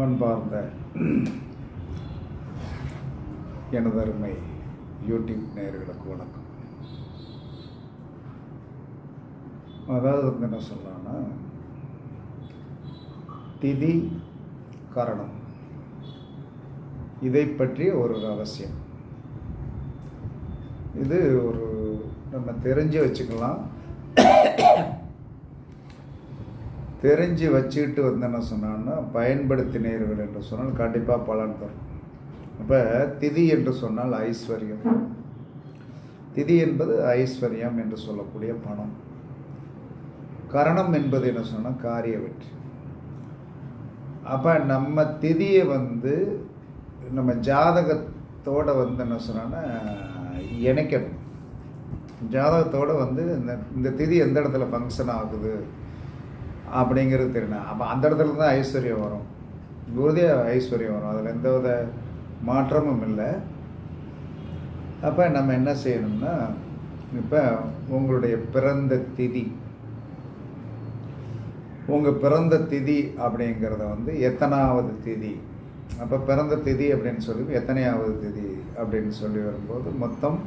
அன்பார்ந்த எனதருமை யூடியூப் நேயர்களுக்கு வணக்கம். அதாவது வந்து என்ன சொல்லலாம்னா திதி காரணம். இதை பற்றிய ஒரு ரகசியம். இது ஒரு நம்ம தெரிஞ்சு வச்சுக்கலாம். தெரிஞ்சு வச்சுக்கிட்டு வந்து என்ன சொன்னான்னா பயன்படுத்தினீர்கள் என்று சொன்னால் கண்டிப்பாக பலன் தரும். அப்போ திதி என்று சொன்னால் ஐஸ்வர்யம். திதி என்பது ஐஸ்வர்யம் என்று சொல்லக்கூடிய பணம். கரணம் என்பது என்ன சொன்னால் காரிய வெற்றி. அப்போ நம்ம திதியை வந்து நம்ம ஜாதகத்தோட வந்து என்ன சொன்னோன்னா இணைக்கணும். ஜாதகத்தோடு வந்து இந்த இந்த திதி எந்த இடத்துல ஃபங்க்ஷன் ஆகுது? அப்படிங்கிறது தெரியல. அப்போ அந்த இடத்துல தான் ஐஸ்வர்யம் வரும். உறுதியாக ஐஸ்வர்யம் வரும். அதில் எந்த வித மாற்றமும் இல்லை. அப்போ நம்ம என்ன செய்யணும்னா இப்போ உங்களுடைய பிறந்த திதி உங்கள் பிறந்த திதி அப்படிங்கிறத வந்து எத்தனாவது திதி அப்போ பிறந்த திதி அப்படின்னு சொல்லி எத்தனையாவது திதி அப்படின்னு சொல்லி வரும்போது மொத்தம்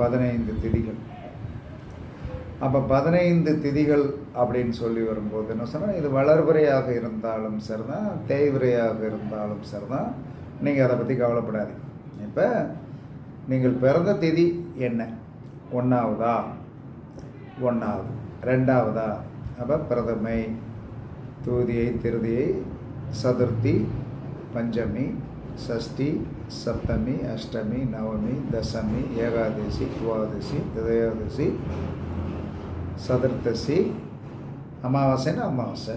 பதினைந்து திதிகள். அப்போ பதினைந்து திதிகள் அப்படின்னு சொல்லி வரும்போது என்ன சொன்னால் இது வளர்புறையாக இருந்தாலும் சரிதான் தேய்விரையாக இருந்தாலும் சரிதான். நீங்கள் அதை பற்றி கவலைப்படாதீங்க. இப்போ நீங்கள் பிறந்த திதி என்ன? ஒன்றாவதா ஒன்றாவது ரெண்டாவதா? அப்போ பிரதமை தூதியை திருதியை சதுர்த்தி பஞ்சமி சஷ்டி சப்தமி அஷ்டமி நவமி தசமி ஏகாதசி துவாதசி திரையோதசி சதுர்த்தசி அமாவாசைன்னா அமாவாசை.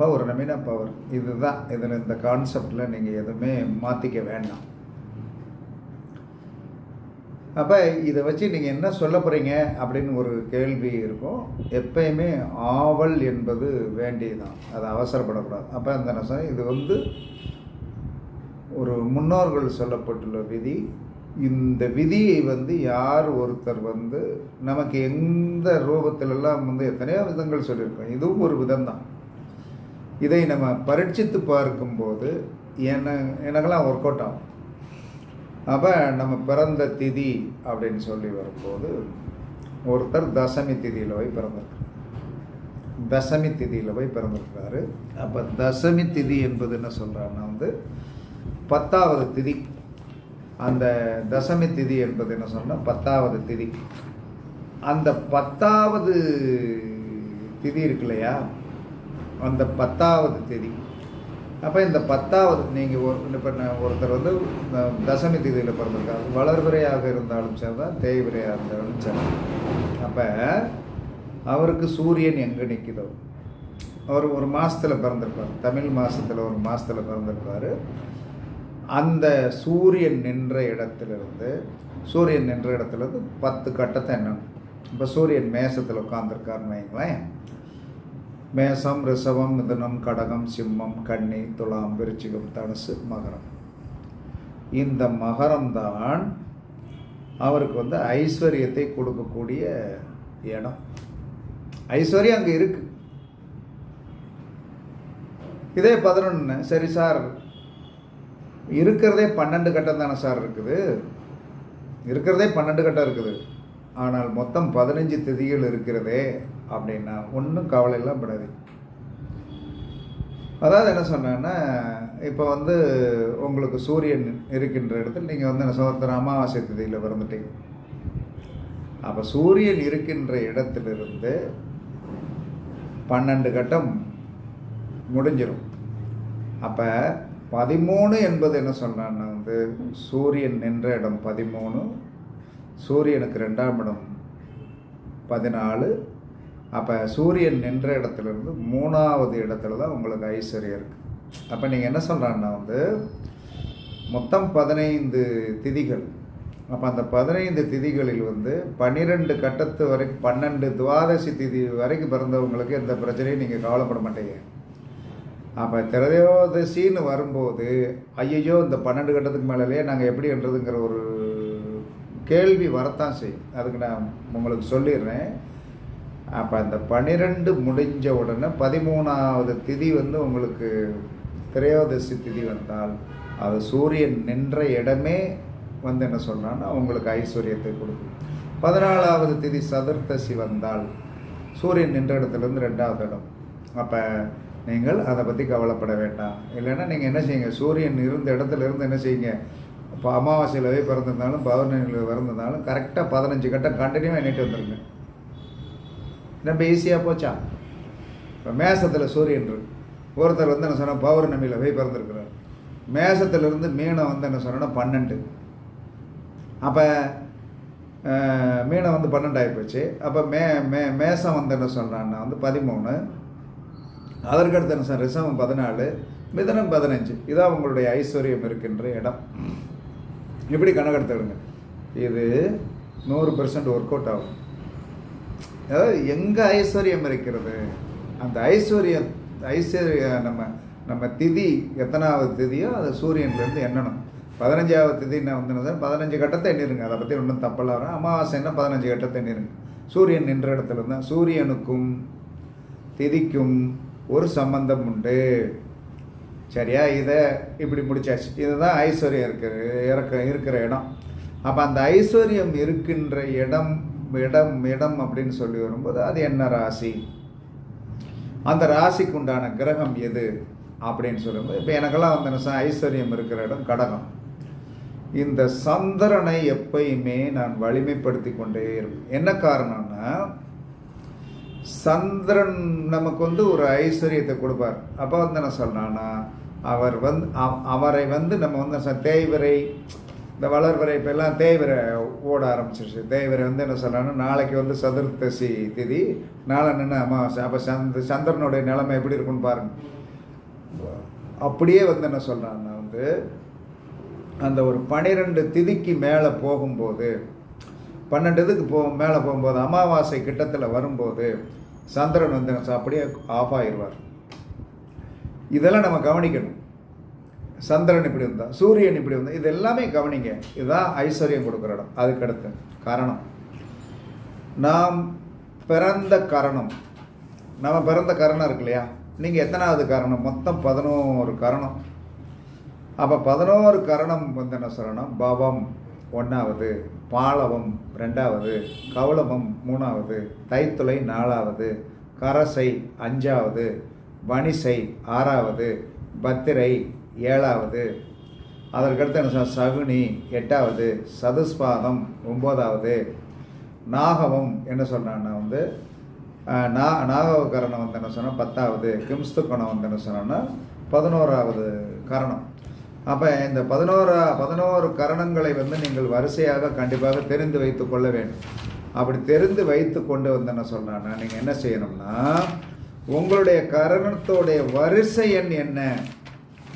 பௌர்ணமினா பவர் இதுதான் இதில் இந்த கான்செப்டில் நீங்கள் எதுவுமே மாற்றிக்க வேண்டாம். அப்போ இதை வச்சு நீங்கள் என்ன சொல்ல போகிறீங்க அப்படின்னு ஒரு கேள்வி இருக்கும். எப்பயுமே ஆவல் என்பது வேண்டியதுதான். அது அவசரப்படக்கூடாது. அப்போ அந்த என்ன இது வந்து ஒரு முன்னோர்கள் சொல்லப்பட்டுள்ள விதி இந்த விதியை வந்து யார் ஒருத்தர் வந்து நமக்கு எந்த ரூபத்திலெல்லாம் வந்து எத்தனையோ விதங்கள் சொல்லியிருக்கோம். இதுவும் ஒரு விதம்தான். இதை நம்ம பரீட்சித்து பார்க்கும்போது என்ன எனக்கெல்லாம் ஒர்க் அவுட் ஆகும். அப்போ நம்ம பிறந்த திதி அப்படின்னு சொல்லி வரும்போது ஒருத்தர் தசமி திதியில் போய் பிறந்திருக்கார். தசமி திதியில் போய் பிறந்திருக்காரு அப்போ தசமி திதி என்பது என்ன சொல்கிறாருன்னா வந்து பத்தாவது திதி. அந்த தசமி திதி என்பது என்ன சொன்னால் பத்தாவது திதி. அந்த பத்தாவது திதி இருக்கு இல்லையா? அந்த பத்தாவது திதி. அப்போ இந்த பத்தாவது நீங்கள் ஒரு இப்போ ஒருத்தர் வந்து தசமி திதியில் பிறந்திருக்காரு. வளர்பிறையாக இருந்தாலும் சரி தான் தேய்விரையாக இருந்தாலும் சரி. அப்போ அவருக்கு சூரியன் எங்கே நிற்கிதோ அவர் ஒரு மாதத்தில் பிறந்திருப்பார். தமிழ் மாதத்தில் ஒரு மாதத்தில் பிறந்திருப்பார். அந்த சூரியன் நின்ற இடத்துலேருந்து சூரியன் நின்ற இடத்துலேருந்து பத்து கட்டத்தை என்னன்னு இப்போ சூரியன் மேசத்தில் உட்காந்துருக்காருன்னு வைங்களேன். மேசம் ரிஷபம் மிதனம் கடகம் சிம்மம் கன்னி துலாம் விருச்சிகம் தனுசு மகரம். இந்த மகரம்தான் அவருக்கு வந்து ஐஸ்வர்யத்தை கொடுக்கக்கூடிய இடம். ஐஸ்வர்யம் அங்கே இருக்கு. இதே பதினொன்று சரி சார் இருக்கிறதே பன்னெண்டு கட்டம் தானே சார் இருக்குது? இருக்கிறதே பன்னெண்டு கட்டம் இருக்குது. ஆனால் மொத்தம் பதினஞ்சு திதிகள் இருக்கிறதே அப்படின்னா ஒன்றும் கவலையெல்லாம் படாது அதாவது என்ன சொன்னேன்னா இப்போ வந்து உங்களுக்கு சூரியன் இருக்கின்ற இடத்துல நீங்கள் வந்து என்ன சொல்கிற அமாவாசை திதியில் பிறந்துட்டீங்க. அப்போ சூரியன் இருக்கின்ற இடத்திலிருந்து பன்னெண்டு கட்டம் முடிஞ்சிடும் அப்போ பதிமூணு என்பது என்ன சொன்னான்னா வந்து சூரியன் நின்ற இடம் பதிமூணு சூரியனுக்கு ரெண்டாம் இடம் பதினாலு. அப்போ சூரியன் நின்ற இடத்துலேருந்து மூணாவது இடத்துல தான் உங்களுக்கு ஐஸ்வர்யம் இருக்குது அப்போ நீங்கள் என்ன சொல்கிறான்னா வந்து மொத்தம் பதினைந்து திதிகள். அப்போ அந்த பதினைந்து திதிகளில் வந்து பன்னிரெண்டு கட்டத்து வரைக்கும் பன்னெண்டு துவாதசி திதி வரைக்கும் பிறந்தவங்களுக்கு எந்த பிரச்சனையும் நீங்கள் கவலைப்பட மாட்டீங்க. அப்போ திரையோதசின்னு வரும்போது ஐயையோ இந்த பன்னெண்டு கட்டத்துக்கு மேலேயே நாங்கள் எப்படி என்றதுங்கிற ஒரு கேள்வி வரத்தான் செய்யும். அதுக்கு நான் உங்களுக்கு சொல்லிடுறேன். அப்போ அந்த பன்னிரெண்டு முடிஞ்ச உடனே பதிமூணாவது திதி வந்து உங்களுக்கு திரையோதசி திதி வந்தால் அது சூரியன் நின்ற இடமே வந்து என்ன சொல்கிறான்னா உங்களுக்கு ஐஸ்வர்யத்தை கொடுக்கும். பதினாலாவது திதி சதுர்த்தசி வந்தால் சூரியன் நின்ற இடத்துலேருந்து ரெண்டாவது இடம். அப்போ நீங்கள் அதை பற்றி கவலைப்பட வேண்டாம். இல்லைன்னா நீங்கள் என்ன செய்யுங்க? சூரியன் இருந்த இடத்துல இருந்து என்ன செய்யுங்க? இப்போ அமாவாசையிலவே பிறந்திருந்தாலும் பௌர்ணமியில் பிறந்திருந்தாலும் கரெக்டாக பதினஞ்சு கட்டம் கண்டினியூவாக எண்ணிட்டு வந்துருங்க. ரொம்ப ஈஸியாக போச்சா? இப்போ மேசத்தில் சூரியன் இருக்கு. ஒருத்தர் வந்து என்ன சொன்னால் பௌர்ணமியில் போய் பிறந்திருக்கிறார். மேசத்திலிருந்து மீனை வந்து என்ன சொன்னால் பன்னெண்டு. அப்போ மீனை வந்து பன்னெண்டு ஆகிப்போச்சு அப்போ மே மே மேசம் வந்து என்ன சொல்கிறான்னா வந்து பதிமூணு. அதற்கடுத்த நிமிஷம் சார் ரிசவம் பதினாலு மிதனம் பதினஞ்சு. இதான் உங்களுடைய ஐஸ்வர்யம் இருக்கின்ற இடம். இப்படி கணக்கெடுத்துடுங்க இது நூறு பெர்சன்ட் ஒர்க் அவுட் ஆகும். அதாவது எங்கே ஐஸ்வர்யம் இருக்கிறது? அந்த ஐஸ்வர்யம் ஐஸ்வர்ய நம்ம நம்ம திதி எத்தனாவது திதியோ அது சூரியன்லேருந்து எண்ணணும். பதினஞ்சாவது திதி என்ன வந்துனது பதினஞ்சு கட்டத்தை எண்ணிருங்க. அதை பற்றி ஒன்றும் தப்பெல்லாம் வரும் அமாவாசைன்னா பதினஞ்சு கட்டத்தை எண்ணிருங்க. சூரியன் நின்ற இடத்துல தான் சூரியனுக்கும் திதிக்கும் ஒரு சம்பந்தம் உண்டு. சரியா? இதை இப்படி முடிச்சாச்சு. இதுதான் ஐஸ்வர்யம் இருக்கிற இறக்க இருக்கிற இடம். அப்போ அந்த ஐஸ்வர்யம் இருக்கின்ற இடம் இடம் இடம் அப்படின்னு சொல்லி வரும்போது அது என்ன ராசி? அந்த ராசிக்கு உண்டான கிரகம் எது? அப்படின்னு சொல்லும்போது இப்போ எனக்கெல்லாம் வந்து ஐஸ்வர்யம் இருக்கிற இடம் கடகம். இந்த சந்திரனை எப்பயுமே நான் வலிமைப்படுத்தி கொண்டே இருப்பேன். என்ன காரணம்னா சந்திரன் நமக்கு வந்து ஒரு ஐஸ்வர்யத்தை கொடுப்பார். அப்போ வந்து என்ன சொல்கிறான்னா அவர் வந்து அவரை வந்து நம்ம வந்து ச- தேய்வரை இந்த வளர்வரை இப்போ எல்லாம் தேய்வரை ஓட ஆரம்பிச்சிருச்சு. தேய்வரை வந்து என்ன சொல்றாங்கன்னா நாளைக்கு வந்து சதுர்த்தசி திதி நாளை நின்று அமாவாசை. அப்போ சந்த சந்திரனுடைய நிலைமை எப்படி இருக்குன்னு பாருங்க. அப்படியே வந்து என்ன சொல்கிறான்னா வந்து அந்த ஒரு பனிரெண்டு திதிக்கு மேலே போகும்போது பன்னெண்டு இதுக்கு போ மேலே போகும்போது அமாவாசை கிட்டத்தில் வரும்போது சந்திரன் வந்து அப்படியே ஆஃப் ஆயிடுவார். இதெல்லாம் நம்ம கவனிக்கணும். சந்திரன் இப்படி இருந்தால் சூரியன் இப்படி இருந்தால் இது எல்லாமே கவனிங்க. இதுதான் ஐஸ்வர்யம் கொடுக்குற இடம். அதுக்கடுத்து காரணம். நாம் பிறந்த கரணம். நம்ம பிறந்த கரணம் இருக்கு இல்லையா? நீங்கள் எத்தனாவது கரணம்? மொத்தம் பதினோரு கரணம். அப்போ பதினோரு கரணம் வந்து என்ன சொல்லணும்? பவம். ஒன்றாவது பாலவம் ரெண்டாவது கௌளவம் மூணாவது தைத்துளை நாலாவது கரசை அஞ்சாவது வணிசை ஆறாவது பத்திரை ஏழாவது. அதற்கடுத்து என்ன சார் சகுனி எட்டாவது சதுஸ்பாதம் ஒம்போதாவது. நாகவம் என்ன சொன்னான்னா வந்து நா நாகவகரணம் வந்து என்ன சொன்னால் பத்தாவது. கிம்ஸ்துக்கணம் வந்து என்ன சொன்னோன்னா? பதினோராவது கரணம். அப்போ இந்த பதினோரா பதினோரு கரணங்களை வந்து நீங்கள் வரிசையாக கண்டிப்பாக தெரிந்து வைத்து கொள்ள வேண்டும். அப்படி தெரிந்து வைத்து கொண்டு வந்து என்ன சொன்னான்னா நீங்கள் என்ன செய்யணும்னா உங்களுடைய கரணத்தோடைய வரிசை எண் என்ன?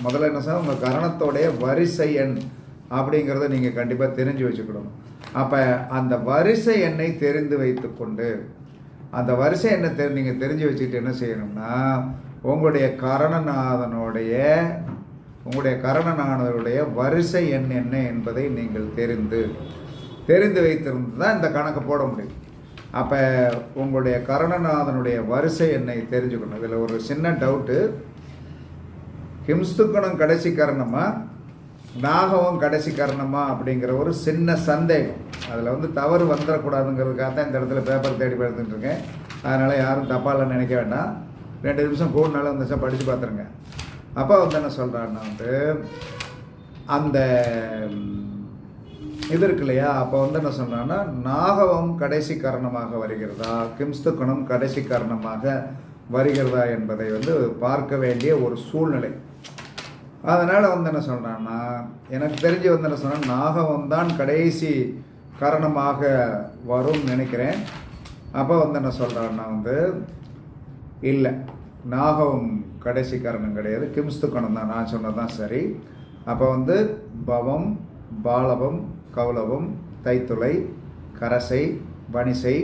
முதல்ல என்ன சொன்னால் உங்கள் கரணத்தோடைய வரிசை எண் அப்படிங்கிறத நீங்கள் கண்டிப்பாக தெரிஞ்சு வச்சுக்கணும். அப்போ அந்த வரிசை எண்ணை தெரிந்து வைத்துக்கொண்டு அந்த வரிசை எண்ணை தெரி நீங்கள் தெரிஞ்சு வச்சுக்கிட்டு என்ன செய்யணும்னா உங்களுடைய கரணநாதனுடைய உங்களுடைய கரணனானவருடைய வரிசை எண் என்ன என்பதை நீங்கள் தெரிந்து தெரிந்து வைத்திருந்து தான் இந்த கணக்கு போட முடியும். அப்போ உங்களுடைய கரணநாதனுடைய வரிசை எண்ணை தெரிஞ்சுக்கணும். இதில் ஒரு சின்ன டவுட்டு ஹிம்ஸ்துக்கணம் கடைசி கரணமா? நாகவம் கடைசி கரணமா? அப்படிங்கிற ஒரு சின்ன சந்தேகம். அதில் வந்து தவறு வந்துடக்கூடாதுங்கிறதுக்காக தான் இந்த இடத்துல பேப்பர் தேடி படுத்துட்டுருக்கேன். அதனால் யாரும் தப்பால நினைக்க வேண்டாம். ரெண்டு நிமிஷம் கூடுனாலும் வந்துச்சா படித்து பார்த்துருங்க. அப்போ வந்து என்ன சொல்கிறாருன்னா வந்து அந்த இது இருக்கு இல்லையா? அப்போ வந்து என்ன சொல்கிறான்னா நாகவம் கடைசி காரணமாக வருகிறதா? கிம்ஸ்துக்கணம் கடைசி காரணமாக வருகிறதா என்பதை வந்து பார்க்க வேண்டிய ஒரு சூழ்நிலை. அதனால் வந்து என்ன சொல்கிறான்னா எனக்கு தெரிஞ்சு வந்து என்ன சொன்னால் நாகவம் தான் கடைசி காரணமாக வரும்னு நினைக்கிறேன். அப்போ வந்து என்ன சொல்கிறான்னா வந்து இல்லை நாகவம் கடைசி காரணம் கிடையாது. கிம்ஸ்துக்கணம் தான். நான் சொன்னது தான் சரி. அப்போ வந்து பவம் பாலவம் கௌலவம் தைத்துளை கரசை வணிசை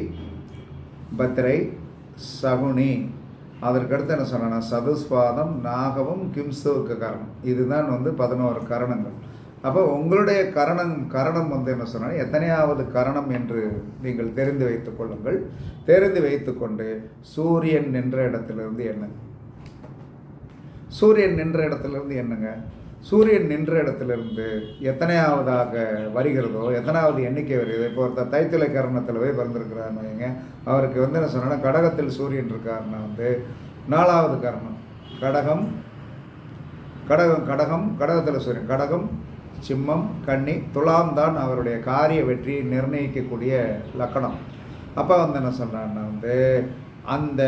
பத்திரை சகுனி. அதற்கடுத்து என்ன சொன்னேன்னா சதுஸ்வாதம் நாகவம் கிம்சுவுக்கு காரணம். இதுதான் வந்து பதினோரு கரணங்கள். அப்போ உங்களுடைய கரணம் கரணம் வந்து என்ன சொன்னால் எத்தனையாவது கரணம் என்று நீங்கள் தெரிந்து வைத்துக் கொள்ளுங்கள். தெரிந்து வைத்துக்கொண்டு சூரியன் நின்ற இடத்திலிருந்து என்ன? சூரியன் நின்ற இடத்துலேருந்து என்னங்க? சூரியன் நின்ற இடத்துலேருந்து எத்தனையாவதாக வருகிறதோ எத்தனாவது எண்ணிக்கை வருகிறதோ இப்போ ஒருத்தர் தைத்திலை கரணத்தில் போய் பிறந்திருக்கிறாருன்னு வைங்க. அவருக்கு வந்து என்ன சொன்னால் கடகத்தில் சூரியன் இருக்காருன்னா வந்து நாலாவது கரணம் கடகம் கடகம் கடகம் கடகத்தில் சூரியன். கடகம் சிம்மம் கன்னி துலாம் தான் அவருடைய காரிய வெற்றியை நிர்ணயிக்கக்கூடிய லக்கணம். அப்போ வந்து என்ன சொல்கிறான்னா வந்து அந்த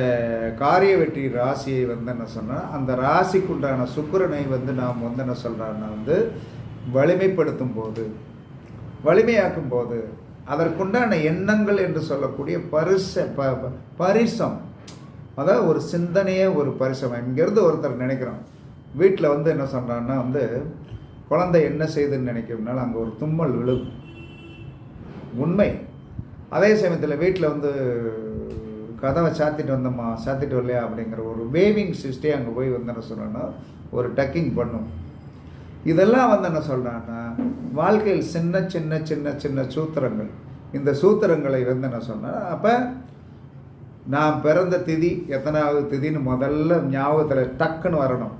காரிய வெற்றி ராசியை வந்து என்ன சொன்னால் அந்த ராசிக்குண்டான சுக்கரனை வந்து நாம் வந்து என்ன சொல்கிறான்னா வந்து வலிமைப்படுத்தும் போது வலிமையாக்கும் போது அதற்குண்டான எண்ணங்கள் என்று சொல்லக்கூடிய பரிச ப ப- பரிசம். அதாவது ஒரு சிந்தனையே ஒரு பரிசம். இங்கேருந்து ஒருத்தர் நினைக்கிறோம் வீட்டில் வந்து என்ன சொல்கிறான்னா வந்து குழந்தை என்ன செய்துன்னு நினைக்கிறதுனால அங்கே ஒரு தும்மல் விழும். உண்மை. அதே சமயத்தில் வீட்டில் வந்து கதவை சாத்திட்டு வந்தோம்மா சாத்திட்டு வரலையா அப்படிங்கிற ஒரு வேவிங் சிஸ்டே அங்கே போய் வந்து என்ன சொல்கிறேன்னா ஒரு டக்கிங் பண்ணும். இதெல்லாம் வந்து என்ன சொல்கிறான்னா வாழ்க்கையில் சின்ன சின்ன சின்ன சின்ன சூத்திரங்கள். இந்த சூத்திரங்களை வந்து என்ன சொன்னால் அப்போ நான் பிறந்த திதி எத்தனாவது திதின்னு முதல்ல ஞாபகத்தில் டக்குன்னு வரணும்.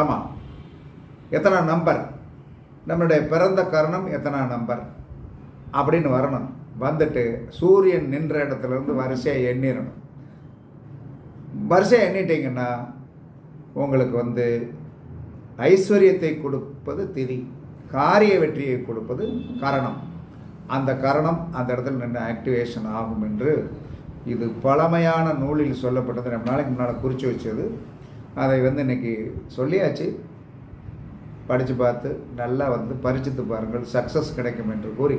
ஆமாம் எத்தனை நம்பர் நம்மளுடைய பிறந்த கரணம் எத்தனை நம்பர் அப்படின்னு வரணும். வந்துட்டு சூரியன் நின்ற இடத்துல இருந்து வரிசையாக எண்ணிடணும் வரிசையாக எண்ணிட்டீங்கன்னா உங்களுக்கு வந்து ஐஸ்வர்யத்தை கொடுப்பது திதி காரிய வெற்றியை கொடுப்பது கரணம். அந்த கரணம் அந்த இடத்துல நின்று ஆக்டிவேஷன் ஆகும் என்று இது பழமையான நூலில் சொல்லப்பட்டது. ரெண்டு நாளைக்கு முன்னால் குறித்து வச்சது. அதை வந்து இன்றைக்கி சொல்லியாச்சு. படித்து பார்த்து நல்லா வந்து பரிச்சித்து பாருங்கள். சக்ஸஸ் கிடைக்கும் என்று கூறி